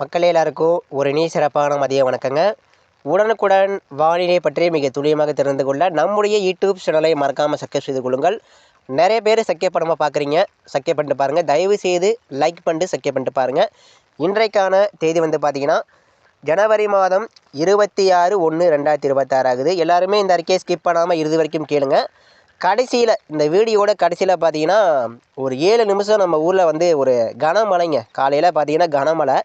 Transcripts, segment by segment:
மக்கள் எல்லாருக்கும் ஒரு நீ சிறப்பான மதிய வணக்கங்க. உடனுக்குடன் வானிலை பற்றி மிக துல்லியமாக தெரிந்து கொள்ள நம்முடைய யூடியூப் சேனலை மறக்காமல் சப்ஸ்கிரைப் செய்து கொள்ளுங்கள். நிறைய பேர் சக்கிய படமாக பார்க்குறீங்க சக்கிய பண்ணிட்டு பாருங்கள் தயவு செய்து லைக் பண்ணிட்டு சக்கிய பண்ணிட்டு பாருங்கள் இன்றைக்கான தேதி வந்து பார்த்தீங்கன்னா ஜனவரி மாதம் இருபத்தி ஆறு ஒன்று ரெண்டாயிரத்தி இருபத்தாறு ஆகுது. எல்லாருமே இந்த அறிக்கையை ஸ்கிப் பண்ணாமல் இறுதி வரைக்கும் கேளுங்க. கடைசியில் இந்த வீடியோட கடைசியில் பார்த்தீங்கன்னா ஒரு ஏழு நிமிஷம் நம்ம ஊரில் வந்து ஒரு கனமழைங்க. காலையில் பார்த்தீங்கன்னா கனமழை.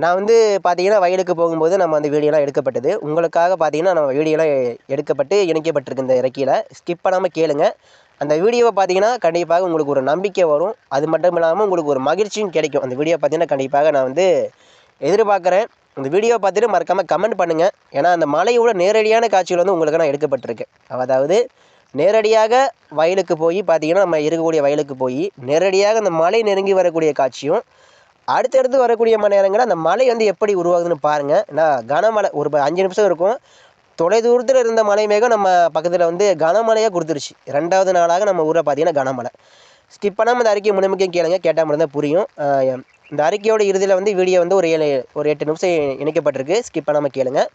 நான் வந்து பார்த்தீங்கன்னா வயலுக்கு போகும்போது நம்ம அந்த வீடியோலாம் எடுக்கப்பட்டது. உங்களுக்காக பார்த்தீங்கன்னா நம்ம வீடியோலாம் எடுக்கப்பட்டு இணைக்கப்பட்டிருக்கு இந்த இறக்கியில் ஸ்கிப் பண்ணாமல் கேளுங்க. அந்த வீடியோவை பார்த்தீங்கன்னா கண்டிப்பாக உங்களுக்கு ஒரு நம்பிக்கை வரும். அது மட்டும் இல்லாமல் உங்களுக்கு ஒரு மகிழ்ச்சியும் கிடைக்கும். அந்த வீடியோ பார்த்தீங்கன்னா கண்டிப்பாக நான் வந்து எதிர்பார்க்குறேன். இந்த வீடியோ பார்த்துட்டு மறக்காமல் கமெண்ட் பண்ணுங்கள் ஏன்னா அந்த மலையோட நேரடியான காட்சிகள் வந்து உங்களுக்கு நான் எடுக்கப்பட்டிருக்கு. அதாவது நேரடியாக வயலுக்கு போய் பார்த்தீங்கன்னா நம்ம இருக்கக்கூடிய வயலுக்கு போய் நேரடியாக அந்த மலை நெருங்கி வரக்கூடிய காட்சியும் அடுத்தடுத்து வரக்கூடிய மணி நேரங்களில் அந்த மலை வந்து எப்படி உருவாகுதுன்னு பாருங்கள் நான் கனமழை ஒரு ப- அஞ்சு நிமிஷம் இருக்கும். தொலைதூரத்தில் இருந்த மலை மேகம் நம்ம பக்கத்தில் வந்து கனமழையாக கொடுத்துருச்சு. ரெண்டாவது நாளாக நம்ம ஊரில் பார்த்தீங்கன்னா கனமழை. ஸ்கிப் பண்ணாமல் இந்த அறிக்கை முழுமைக்கும் கேளுங்க. கேட்டால் மட்டும்தான் புரியும். இந்த அறிக்கையோட இறுதியில் வந்து வீடியோ வந்து ஒரு ஏழு ஒரு எட்டு நிமிஷம் இணைக்கப்பட்டிருக்கு. ஸ்கிப் பண்ணாமல் கேளுங்க.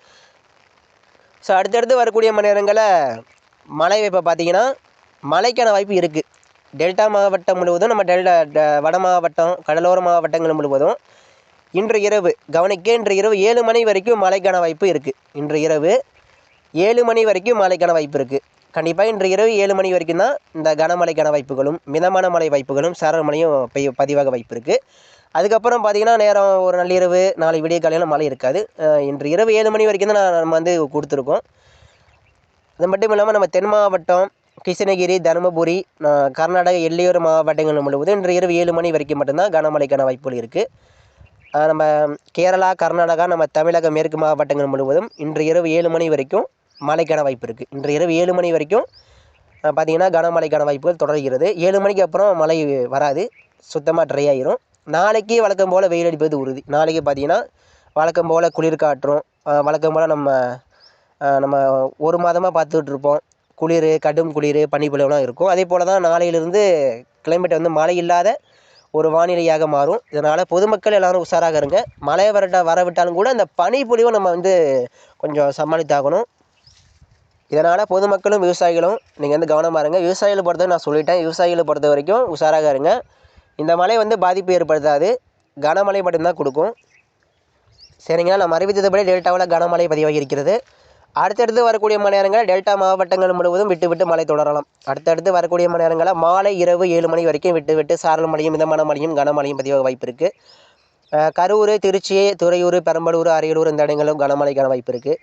ஸோ அடுத்தடுத்து வரக்கூடிய மணி நேரங்களில் மழை இப்போ பார்த்தீங்கன்னா மழைக்கான வாய்ப்பு இருக்குது டெல்டா மாவட்டம் முழுவதும் நம்ம டெல்டா ட- வட மாவட்டம் கடலோர மாவட்டங்கள் முழுவதும் இன்று இரவு கவனிக்க இன்று இரவு ஏழு மணி வரைக்கும் மழைக்கான வாய்ப்பு இருக்குது இன்று இரவு ஏழு மணி வரைக்கும் மழைக்கான வாய்ப்பு இருக்குது கண்டிப்பாக இன்று இரவு ஏழு மணி வரைக்கும் தான் இந்த கனமழைக்கான வாய்ப்புகளும் மிதமான மழை வாய்ப்புகளும் சாரல் மழையும் பெய்ய பதிவாக வாய்ப்பு இருக்குது அதுக்கப்புறம் பார்த்திங்கன்னா நேரம் ஒரு நள்ளிரவு நாளை விடிய காலையில் மழை இருக்காது. இன்று இரவு ஏழு மணி வரைக்கும் தான் நான் நம்ம வந்து கொடுத்துருக்கோம். அது மட்டும் இல்லாமல் நம்ம தென் மாவட்டம் கிருஷ்ணகிரி தருமபுரி கர்நாடக எல்லையோர மாவட்டங்கள் முழுவதும் இன்று இரவு ஏழு மணி வரைக்கும் மட்டும்தான் கனமழைக்கான வாய்ப்புகள் இருக்குது நம்ம கேரளா கர்நாடகா நம்ம தமிழக மேற்கு மாவட்டங்கள் முழுவதும் இன்று இரவு ஏழு மணி வரைக்கும் மழைக்கான வாய்ப்பு இருக்குது இன்று இரவு ஏழு மணி வரைக்கும் பார்த்திங்கன்னா பார்த்தீங்கன்னா கனமழைக்கான வாய்ப்புகள் தொடர்கிறது. ஏழு மணிக்கு அப்புறம் மழை வராது. சுத்தமாக ட்ரை ஆயிரும். நாளைக்கு வழக்கம் போல் வெயில் அடிப்பது உறுதி. நாளைக்கு பார்த்தீங்கன்னா வழக்கம் போல் குளிர் காற்றும் வழக்கம் போல் நம்ம நம்ம ஒரு மாதமாக பார்த்துட்ருப்போம் குளிர் கடும் குளிர் பனிப்பொழிவுலாம் இருக்கும். அதே போல் தான் நாளையிலிருந்து கிளைமேட் வந்து மழை இல்லாத ஒரு வானிலையாக மாறும். இதனால் பொதுமக்கள் எல்லாரும் உஷாராக இருங்க. மழை வரட்ட வர விட்டாலும் கூட அந்த பனிப்பொழிவை நம்ம வந்து கொஞ்சம் சமாளித்தாகணும். இதனால் பொதுமக்களும் விவசாயிகளும் நீங்கள் வந்து கவனமாக இருங்க. விவசாயிகளை பொறுத்த நான் சொல்லிட்டேன். விவசாயிகளை பொறுத்த வரைக்கும் உஷாராக இருங்க. இந்த மழை வந்து பாதிப்பு ஏற்படுத்தாது. கனமழை மட்டும்தான் கொடுக்கும். சரிங்களா? நம்ம அறிவித்ததுபடி டெல்டாவில் கனமழை பதிவாகி இருக்கிறது. அடுத்தடுத்து வரக்கூடிய மணி நேரங்களில் டெல்டா மாவட்டங்கள் முழுவதும் விட்டு விட்டு மழை தொடரலாம். அடுத்தடுத்து வரக்கூடிய மணி நேரங்களில் மாலை இரவு ஏழு மணி வரைக்கும் விட்டு விட்டு சாரல் மழையும் மிதமான மழையும் கனமழையும் பதிவாக வாய்ப்பு இருக்குது கரூர் திருச்சி துறையூர் பெரம்பலூர் அரியலூர் இந்த இடங்களும் கனமழைக்கான வாய்ப்பு இருக்குது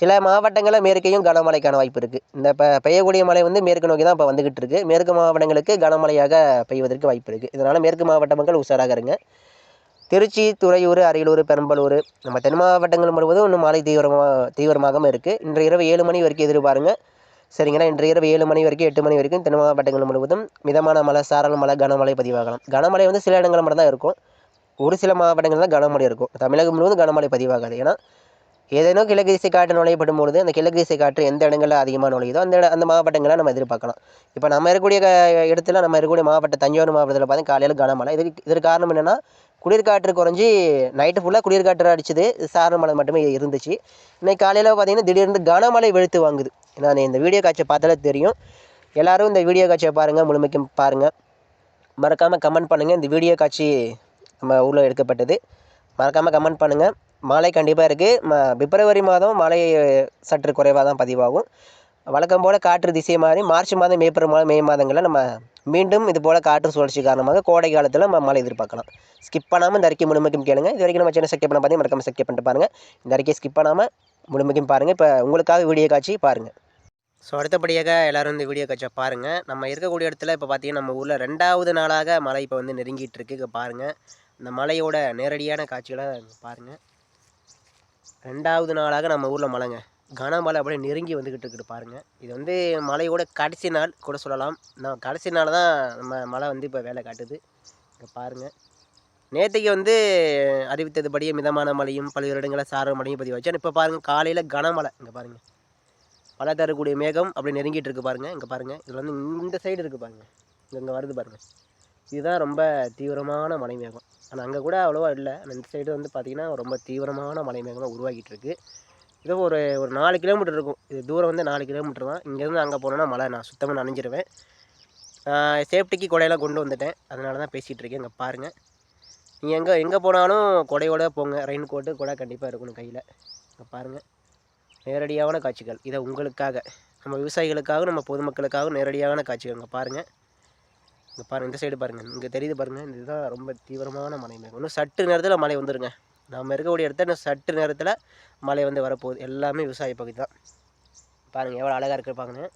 சில மாவட்டங்களில் மேற்கையும் கனமழைக்கான வாய்ப்பு இருக்குது இந்த இப்போ பெய்யக்கூடிய மழை வந்து மேற்கு நோக்கி தான் இப்போ வந்துக்கிட்டு இருக்குது மேற்கு மாவட்டங்களுக்கு கனமழையாக பெய்வதற்கு வாய்ப்பு இருக்குது இதனால் மேற்கு மாவட்ட மக்கள் உஷாராக இருங்க. திருச்சி துறையூர் அரியலூர் பெரம்பலூர் நம்ம தென் மாவட்டங்கள் முழுவதும் இன்னும் மழை தீவிரமாக தீவிரமாகவும் இருக்குது இன்று இரவு ஏழு மணி வரைக்கும் எதிர்பாருங்க. சரிங்களா? இன்று இரவு ஏழு மணி வரைக்கும் எட்டு மணி வரைக்கும் தென் மாவட்டங்கள் முழுவதும் மிதமான மழை சாரல் மழை கனமழை பதிவாகலாம். கனமழை வந்து சில இடங்கள் மட்டும் தான் இருக்கும். ஒரு சில மாவட்டங்களில் தான் கனமழை இருக்கும். தமிழகம் முழுவதும் கனமழை பதிவாகாது. ஏன்னா ஏதேனும் கிழக்கு திசை காற்று நுழையப்படும் பொழுது அந்த கிழக்கு திசை காற்று எந்த இடங்களில் அதிகமாக நுழையுதோ அந்த அந்த மாவட்டங்களை நம்ம எதிர்பார்க்கலாம். இப்போ நம்ம இருக்கக்கூடிய க- இடத்துல நம்ம இருக்கக்கூடிய மாவட்டம் தஞ்சாவூர் மாவட்டத்தில் பார்த்தீங்கன்னா காலையில் கனமழை. இதுக்கு இதற்கு காரணம் என்னென்னா குளிர்காற்று குறைஞ்சி நைட்டு ஃபுல்லாக குளிர்காற்று அடிச்சது சாரண மழை மட்டுமே இருந்துச்சு. இன்றைக்கி காலையில் பார்த்தீங்கன்னா திடீர்னு கனமழை வெளுத்து வாங்குது. நான் இந்த வீடியோ காட்சியை பார்த்தாலே தெரியும். எல்லாரும் இந்த வீடியோ காட்சியை பாருங்கள் முழுமைக்கும் பாருங்கள் மறக்காமல் கமெண்ட் பண்ணுங்கள் இந்த வீடியோ காட்சி நம்ம ஊரில் எடுக்கப்பட்டது. மறக்காமல் கமெண்ட் பண்ணுங்கள் மழை கண்டிப்பாக இருக்குது ம பிப்ரவரி மாதம் மழை சற்று குறைவாக தான் பதிவாகும். வழக்கம் போல் காற்று திசை மாறி மார்ச் மாதம் ஏப்ரல் மாதம் மே மாதங்களில் நம்ம மீண்டும் இது போல் காற்று சுழற்சி காரணமாக கோடை காலத்தில் நம்ம மழை எதிர்பார்க்கலாம். ஸ்கிப் பண்ணாமல் இந்த அறிக்கை முழுமைக்கும் கேளுங்க. இது வரைக்கும் நம்ம சேனல் சக்கிய பண்ண பார்த்து மறக்காமல் சக்கிய பண்ணிட்டு பாருங்கள் இந்த அறிக்கையை ஸ்கிப் பண்ணாமல் முழுமைக்கும் பாருங்கள் இப்போ உங்களுக்காக வீடியோ காட்சி பாருங்கள் ஸோ அடுத்தபடியாக எல்லாரும் இந்த வீடியோ காட்சியை பாருங்கள் நம்ம இருக்கக்கூடிய இடத்துல இப்போ பார்த்தீங்கன்னா நம்ம ஊரில் ரெண்டாவது நாளாக மழை இப்போ வந்து நெருங்கிட்டு இருக்கு. பாருங்கள் இந்த மலையோட நேரடியான காட்சிகளை பாருங்கள் ரெண்டாவது நாளாக நம்ம ஊரில் மழைங்க. கனமழை அப்படியே நெருங்கி வந்துக்கிட்டு இருக்குது பாருங்கள் இது வந்து மழையோட கடைசி நாள் கூட சொல்லலாம். நான் கடைசி நாள் தான் நம்ம மழை வந்து இப்போ வேலை காட்டுது. இங்கே பாருங்கள் நேற்றுக்கு வந்து அறிவித்ததுபடியே மிதமான மழையும் பல்வேறு இடங்களில் சாரல் மழையும் பதிவாச்சு. ஆனால் இப்போ பாருங்கள் காலையில் கனமழை. இங்கே பாருங்கள் மழை தரக்கூடிய மேகம் அப்படி நெருங்கிட்டு இருக்கு பாருங்கள் இங்கே பாருங்கள் இதில் வந்து இந்த சைடு இருக்குது பாருங்கள் இங்கே இங்கே வருது பாருங்கள் இதுதான் ரொம்ப தீவிரமான மலைமேகம். ஆனால் அங்கே கூட அவ்வளோவா இல்லை. இந்த சைடு வந்து பார்த்திங்கன்னா ரொம்ப தீவிரமான மலைமேகமாக உருவாக்கிட்டு உருவாகிட்டு இருக்கு. ஒரு ஒரு நாலு கிலோமீட்டர் இருக்கும். இது தூரம் வந்து நாலு கிலோமீட்டர் தான். இங்கேருந்து அங்கே போனோன்னா மழை நான் சுத்தமாக நனைஞ்சிருவேன். சேஃப்டிக்கு கொடையெல்லாம் கொண்டு வந்துட்டேன். அதனால தான் பேசிகிட்டு இருக்கேன். இங்கே பாருங்கள் நீங்கள் எங்கே எங்கே போனாலும் கொடையோட போங்க. ரெயின் கோட்டு கொடை கண்டிப்பாக இருக்கணும் கையில். இங்கே பாருங்கள் நேரடியான காட்சிகள். இதை உங்களுக்காக. நம்ம விவசாயிகளுக்காக நம்ம பொதுமக்களுக்காக நேரடியான காட்சிகள். இங்கே பாருங்கள் இங்கே பாருங்கள் இந்த சைடு பாருங்கள் இங்கே தெரியுது பாருங்கள் இதுதான் ரொம்ப தீவிரமான மழை மேகம். இன்னும் சட்டு நேரத்தில் மழை வந்துருங்க. நம்ம இருக்கக்கூடிய இடத்துல இன்னும் சட்டு நேரத்தில் மழை வந்து வரப்போகுது. எல்லாமே விவசாய பகுதி தான். பாருங்கள் எவ்வளோ அழகாக இருக்குது பாருங்கள்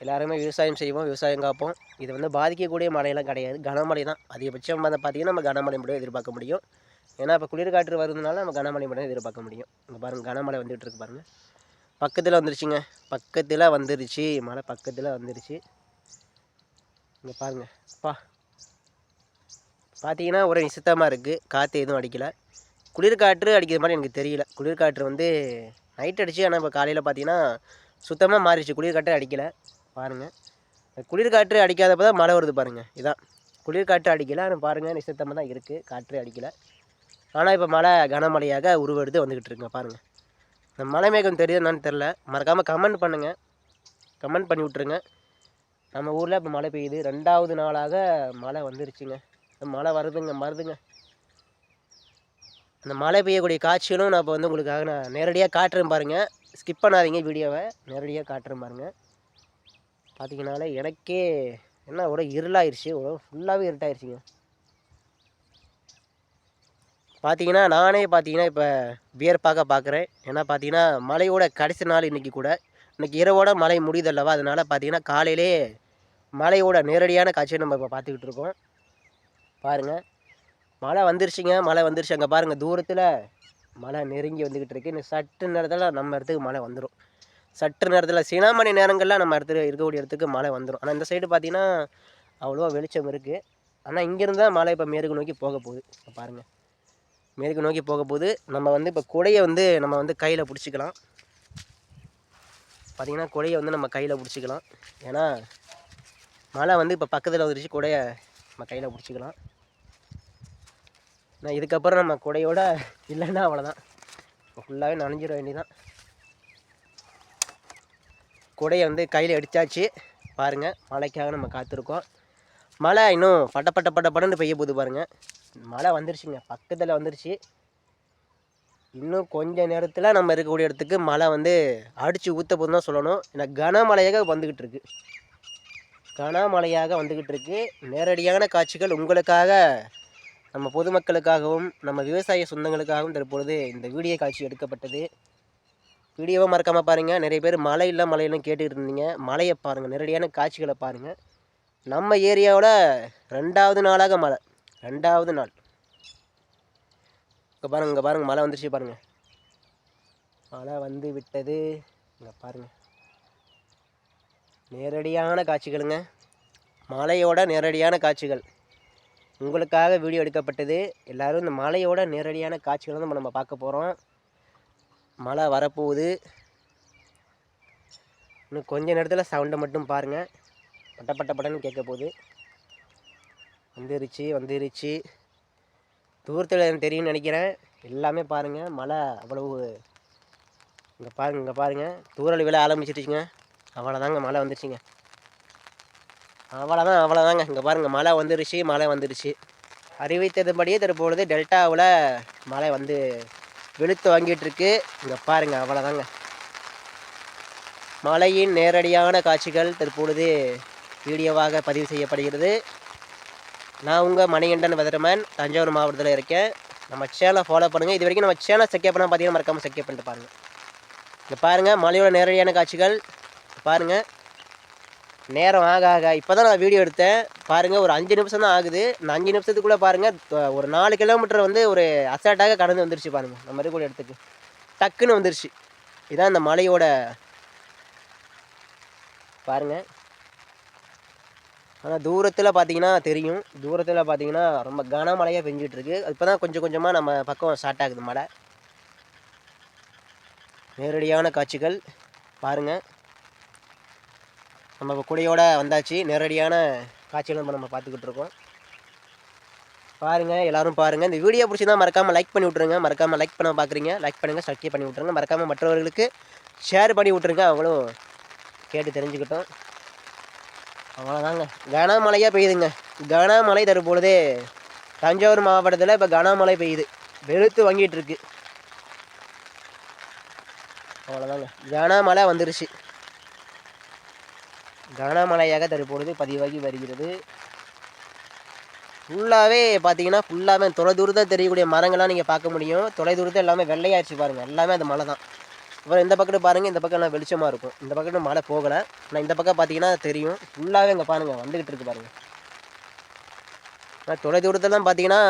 எல்லாருமே விவசாயம் செய்வோம் விவசாயம் காப்போம். இது வந்து பாதிக்கக்கூடிய மழையெல்லாம் கிடையாது. கனமழை தான். அதிகபட்சம் வந்து பார்த்திங்கன்னா நம்ம கனமழை மட்டும் எதிர்பார்க்க முடியும். ஏன்னா இப்போ குளிர்காற்று வருதுனால நம்ம கனமழை மட்டும் எதிர்பார்க்க முடியும். இங்கே பாருங்கள் கனமழை வந்துகிட்டு இருக்கு பாருங்கள் பக்கத்தில் வந்துருச்சுங்க. பக்கத்தில் வந்துருச்சு. மழை பக்கத்தில் வந்துருச்சு. இங்கே பாருங்கள் பா பார்த்தீங்கன்னா ஒரே நிசத்தமாக இருக்குது காற்று எதுவும் அடிக்கலை. குளிர்காற்று அடிக்கிற மாதிரி எனக்கு தெரியல. குளிர்காற்று வந்து நைட் அடிச்சு ஆனால் இப்போ காலையில் பார்த்தீங்கன்னா சுத்தமாக மாறிடுச்சு. குளிர்காற்று அடிக்கலை. பாருங்கள் குளிர்காற்று அடிக்காதப்போ தான் மழை வருது பாருங்கள் இதான். குளிர்காற்று அடிக்கலை. ஆனால் பாருங்கள் நிசத்தமாக தான் இருக்குது காற்று அடிக்கலை. ஆனால் இப்போ மழை கனமழையாக உருவெடுத்து வந்துக்கிட்டு இருக்குங்க. பாருங்கள் இந்த மலை மேகம் என்னன்னு தெரில மறக்காமல் கமெண்ட் பண்ணுங்கள் கமெண்ட் பண்ணி விட்ருங்க நம்ம ஊரில் இப்போ மழை பெய்யுது. ரெண்டாவது நாளாக மழை வந்துருச்சுங்க. மழை வருதுங்க வருதுங்க அந்த மழை பெய்யக்கூடிய காட்சிகளும் நான் இப்போ வந்து உங்களுக்காக நான் நேரடியாக காட்டுறேன் பாருங்கள் ஸ்கிப் பண்ணாதீங்க வீடியோவை. நேரடியாக காட்டுறேன் பாருங்கள் பார்த்தீங்கனாலே எனக்கே என்ன ஒரு இருளாயிருச்சு. ஒரு ஃபுல்லாகவே இருட்டாயிருச்சுங்க. பார்த்தீங்கன்னா நானே பார்த்தீங்கன்னா இப்போ வியர்ப்பாக பார்க்குறேன் ஏன்னா பார்த்தீங்கன்னா மழையோட கடைசி நாள் இன்றைக்கி கூட. இன்றைக்கி இரவோட மழை முடியுதல்லவா அதனால் பார்த்தீங்கன்னா காலையிலே மலையோட நேரடியான காட்சியை நம்ம இப்போ பார்த்துக்கிட்டு இருக்கோம். பாருங்கள் மழை வந்துருச்சுங்க. மழை வந்துருச்சு. அங்கே பாருங்கள் தூரத்தில் மழை நெருங்கி வந்துக்கிட்டு இருக்கு. இன்னும் சட்டு நேரத்தில் நம்ம இடத்துக்கு மழை வந்துடும் சற்று நேரத்தில் சில மணி நேரங்களில் நம்ம இடத்துல இருக்கக்கூடிய இடத்துக்கு மழை வந்துடும் ஆனால் இந்த சைடு பார்த்திங்கன்னா அவ்வளோவா வெளிச்சம் இருக்குது ஆனால் இங்கேருந்து தான் மழை இப்போ மேற்கு நோக்கி போக போகுது. இப்போ பாருங்கள் மேற்கு நோக்கி போக போகுது. நம்ம வந்து இப்போ குடையை வந்து நம்ம வந்து கையில் பிடிச்சிக்கலாம். பார்த்திங்கன்னா குடையை வந்து நம்ம கையில் பிடிச்சிக்கலாம். ஏன்னா மழை வந்து இப்போ பக்கத்தில் வந்துருச்சு குடையை நம்ம கையில் பிடிச்சிக்கலாம். நான் இதுக்கப்புறம் நம்ம குடையோட இல்லைன்னா அவ்வளோதான் ஃபுல்லாகவே நனைஞ்சிட வேண்டியதான் குடையை வந்து கையில் அடித்தாச்சு பாருங்கள் மழைக்காக நம்ம காத்திருக்கோம். மழை இன்னும் பட்ட பட்ட பட்ட படன்னு பெய்ய போகுது பாருங்கள் மழை வந்துருச்சுங்க பக்கத்தில் வந்துருச்சு. இன்னும் கொஞ்ச நேரத்தில் நம்ம இருக்கக்கூடிய இடத்துக்கு மழை வந்து அடித்து ஊற்ற போதுன்னு தான் சொல்லணும். ஏன்னா கனமழையாக வந்துக்கிட்டு இருக்குது கனமழையாக வந்துக்கிட்டு இருக்கு நேரடியான காட்சிகள் உங்களுக்காக நம்ம பொதுமக்களுக்காகவும் நம்ம விவசாய சொந்தங்களுக்காகவும் தற்பொழுது இந்த வீடியோ காட்சி எடுக்கப்பட்டது. வீடியோவை மறக்காமல் பாருங்கள் நிறைய பேர் மழை இல்லை மழையெல்லாம் கேட்டுக்கிட்டு இருந்தீங்க. மழையை பாருங்கள் நேரடியான காட்சிகளை பாருங்கள் நம்ம ஏரியாவோட ரெண்டாவது நாளாக மழை. ரெண்டாவது நாள். இங்கே பாருங்கள் இங்கே பாருங்கள் மழை வந்துருச்சு பாருங்கள் மழை வந்து விட்டது. இங்கே பாருங்கள் நேரடியான காட்சிகளுங்க. மலையோட நேரடியான காட்சிகள். உங்களுக்காக வீடியோ எடுக்கப்பட்டது. எல்லோரும் இந்த மலையோட நேரடியான காட்சிகளை நம்ம நம்ம பார்க்க போகிறோம் மழை வரப்போகுது. இன்னும் கொஞ்ச நேரத்தில் சவுண்டை மட்டும் பாருங்கள் பட்ட பட்ட பட்டன்னு கேட்க போகுது. வந்துருச்சு வந்துருச்சு. தூரத்தில் எனக்கு தெரியும்னு நினைக்கிறேன். எல்லாமே பாருங்கள் மழை அவ்வளவு இங்கே பாருங்கள் இங்கே பாருங்கள் தூரல் விழ ஆரம்பிச்சிருச்சுங்க. அவ்வளோதாங்க மழை வந்துருச்சுங்க. அவ்வளோதான் அவ்வளோதாங்க இங்கே பாருங்கள் மழை வந்துருச்சு மழை வந்துருச்சு. அறிவித்ததுபடியே தற்பொழுது டெல்டாவில் மழை வந்து வெளுத்து வாங்கிட்டு இருக்கு இங்கே பாருங்கள் அவ்வளோதாங்க மழையின் நேரடியான காட்சிகள் தற்பொழுது வீடியோவாக பதிவு செய்யப்படுகிறது. நான் உங்கள் மணிகண்டன் வெதர்மேன் தஞ்சாவூர் மாவட்டத்தில் இருக்கேன். நம்ம சேனலை ஃபாலோ பண்ணுங்கள் இது வரைக்கும் நம்ம சேனல் செக்கப் பண்ணால் பார்த்தீங்கன்னா மறக்காமல் செக்கப் பண்ணிட்டு பாருங்கள் இங்கே பாருங்கள் மழையோட நேரடியான காட்சிகள். பாருங்கள் நேரம் ஆக ஆக. இப்போ தான் நான் வீடியோ எடுத்தேன். பாருங்கள் ஒரு அஞ்சு நிமிஷம் தான் ஆகுது. இந்த அஞ்சு நிமிஷத்துக்குள்ளே பாருங்கள் ஒரு நாலு கிலோமீட்டர் வந்து ஒரு அசால்ட்டாக கடந்து வந்துருச்சு பாருங்கள் நம்ம இருக்கக்கூடிய இடத்துக்கு டக்குன்னு வந்துருச்சு. இதான் இந்த மலையோட பாருங்கள் ஆனால் தூரத்தில் பார்த்தீங்கன்னா தெரியும். தூரத்தில் பார்த்தீங்கன்னா ரொம்ப கனமழையாக பெஞ்சிகிட்ருக்கு இருக்கு இப்போ தான் கொஞ்சம் கொஞ்சமாக நம்ம பக்கம் ஸ்டார்ட் ஆகுது மழை. நேரடியான காட்சிகள். பாருங்கள் நம்ம இப்போ குடையோட வந்தாச்சு. நேரடியான காட்சிகள் நம்ம நம்ம பார்த்துக்கிட்டு இருக்கோம். பாருங்கள் எல்லாரும் பாருங்கள் இந்த வீடியோ பிடிச்சிருந்தா மறக்காமல் லைக் பண்ணி விட்ருங்க மறக்காமல் லைக் பண்ண பார்க்குறீங்க. லைக் பண்ணுங்கள் சப்ஸ்கிரைப் பண்ணி விட்ருங்க மறக்காமல் மற்றவர்களுக்கு ஷேர் பண்ணி விட்ருங்க அவங்களும் கேட்டு தெரிஞ்சுக்கிட்டோம். அவ்வளோதாங்க கனமழையாக பெய்யுதுங்க. கனமழை தரும்பொழுதே தஞ்சாவூர் மாவட்டத்தில் இப்போ கனமழை பெய்யுது. வெளுத்து வாங்கிட்டு இருக்கு. அவ்வளோதாங்க கனமழை வந்துருச்சு. கனமழையாக தற்பொழுது பதிவாகி வருகிறது. ஃபுல்லாகவே பார்த்தீங்கன்னா ஃபுல்லாகவே தொலை தூரத்தில் தெரியக்கூடிய மரங்கள்லாம் நீங்கள் பார்க்க முடியும். தொலை தூரத்தில் எல்லாமே வெள்ளையாச்சு பாருங்கள் எல்லாமே அந்த மலை தான். அப்புறம் இந்த பக்கத்து பாருங்கள் இந்த பக்கம் எல்லாம் வெளிச்சமாக இருக்கும். இந்த பக்கத்து மழை போகலை. ஆனால் இந்த பக்கம் பார்த்தீங்கன்னா தெரியும். ஃபுல்லாகவே இங்கே பாருங்கள் வந்துக்கிட்டு இருக்கு பாருங்கள் ஆனால் தொலை தூரத்துலலாம் பார்த்தீங்கன்னா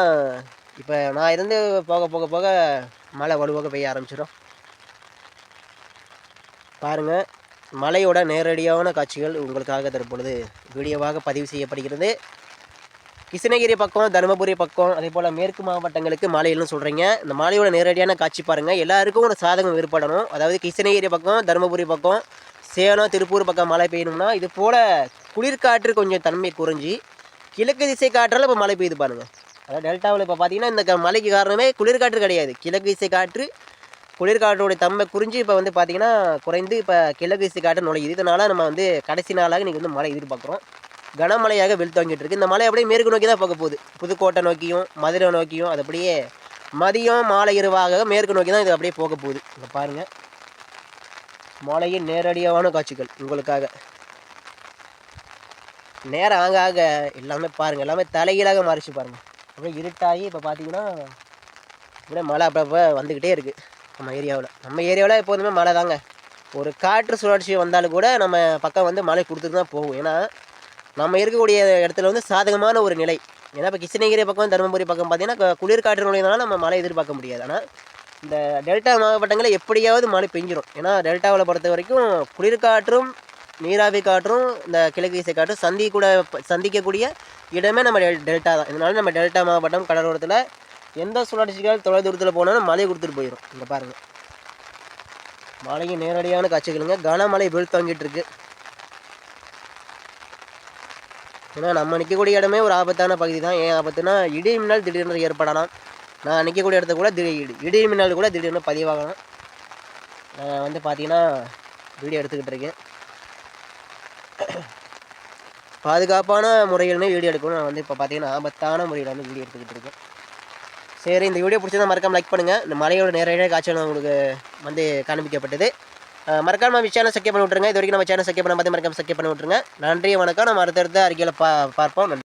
இப்போ நான் இருந்து போக போக போக மழை வலுவாக பெய்ய ஆரம்பிச்சிடும். பாருங்கள் மலையோட நேரடியான காட்சிகள் உங்களுக்காக தற்பொழுது வீடியோவாக பதிவு செய்யப்படுகிறது. கிருஷ்ணகிரி பக்கம் தருமபுரி பக்கம் அதே போல் மேற்கு மாவட்டங்களுக்கு மாலையிலும் சொல்கிறீங்க இந்த மாலையோட நேரடியான காட்சி பாருங்கள் எல்லாருக்கும் ஒரு சாதகம் ஏற்படணும் அதாவது கிருஷ்ணகிரி பக்கம் தருமபுரி பக்கம் சேலம் திருப்பூர் பக்கம் மழை பெய்யணும்னா இது போல் குளிர்காற்று கொஞ்சம் தன்மை குறைஞ்சி. கிழக்கு திசை காற்றால் இப்போ மழை பெய்யுது பாருங்கள் அதாவது டெல்டாவில் இப்போ பார்த்தீங்கன்னா இந்த க- மழைக்கு காரணமே குளிர்காற்று கிடையாது. கிழக்கு திசை காற்று குளிர்காற்றோடைய தன்மை குறிஞ்சு இப்போ வந்து பார்த்தீங்கன்னா குறைந்து இப்போ கிழக்கு காற்று நுழையுது. இதனால் நம்ம வந்து கடைசி நாளாக இன்றைக்கி வந்து மழை எதிர்பார்க்குறோம். கனமழையாக வெளுத்தாங்கிட்டு இருக்குது இந்த மழை அப்படியே மேற்கு நோக்கி தான் போக போகுது. புதுக்கோட்டை நோக்கியும் மதுரை நோக்கியும் அது அப்படியே மதியம் மாலை இரவாக மேற்கு நோக்கி தான் இது அப்படியே போக போகுது. இங்கே பாருங்கள் மழையின் நேரடியான காட்சிகள் உங்களுக்காக. நேரம் ஆக ஆக எல்லாமே பாருங்கள் எல்லாமே தலைகீழாக மாறிச்சு பாருங்கள் அப்படியே இருட்டாகி இப்போ பார்த்தீங்கன்னா இப்படியே மழை அப்பப்போ வந்துக்கிட்டே இருக்குது நம்ம ஏரியாவில். நம்ம ஏரியாவில் எப்போதுமே மழை தாங்க. ஒரு காற்று சுழற்சி வந்தாலும் கூட நம்ம பக்கம் வந்து மழை கொடுத்துட்டு தான் போகும். ஏன்னா நம்ம இருக்கக்கூடிய இடத்துல வந்து சாதகமான ஒரு நிலை. ஏன்னா இப்போ கிருஷ்ணகிரி பக்கம் தருமபுரி பக்கம் பார்த்தீங்கன்னா கு- குளிர் காற்று நம்ம மழை எதிர்பார்க்க முடியாது. ஆனால் இந்த டெல்டா மாவட்டங்களில் எப்படியாவது மழை பெஞ்சிடும் ஏன்னா டெல்டாவில் பொறுத்த வரைக்கும் குளிர்காற்றும் நீராவி காற்றும் இந்த கிழக்கு இசை காற்றும் சந்தி கூட சந்திக்கக்கூடிய இடமே நம்ம டெல் டெல்டா தான். இதனால நம்ம டெல்டா மாவட்டம் கடலோரத்தில் எந்த சுழற்சிகள் தொலை தூரத்தில் போனாலும் மழையை கொடுத்துட்டு போயிடும் இங்கே பாருங்கள் மழைக்கு நேரடியான காட்சிகளுங்க. கனமழை வெளுத்தாங்கிட்டு இருக்கு ஏன்னா நம்ம நிற்கக்கூடிய இடமே ஒரு ஆபத்தான பகுதி தான் ஏன் ஆபத்துனா இடி மின்னல் திடீர்னு ஏற்படலாம். நான் நிற்கக்கூடிய இடத்த கூட திடீர் இடி மின்னல் கூட திடீர்னு பதிவாகலாம். நான் வந்து பார்த்தீங்கன்னா வீடியோ எடுத்துக்கிட்டு இருக்கேன் பாதுகாப்பான முறையிலுமே வீடியோ எடுக்கணும் நான் வந்து இப்போ பார்த்தீங்கன்னா ஆபத்தான முறையில் வந்து வீடியோ எடுத்துக்கிட்டு இருக்கேன் சரி இந்த வீடியோ பிடிச்சதா மறக்காமல் லைக் பண்ணுங்கள் இந்த மலையோட நேரடியாக காட்சிகள் உங்களுக்கு வந்து காண்பிக்கப்பட்டது. மறக்காமல் மறக்காம நம்ம சேனல் சக்கிய பண்ணி விட்ருங்க இது வரைக்கும் நம்ம சேனல் சக்கிய பண்ண பார்த்து மறக்காம சக்கிய பண்ணி விட்ருங்க நன்றி வணக்கம். நம்ம அடுத்தடுத்த அறிக்கையில் பா பார்ப்போம். நன்றி.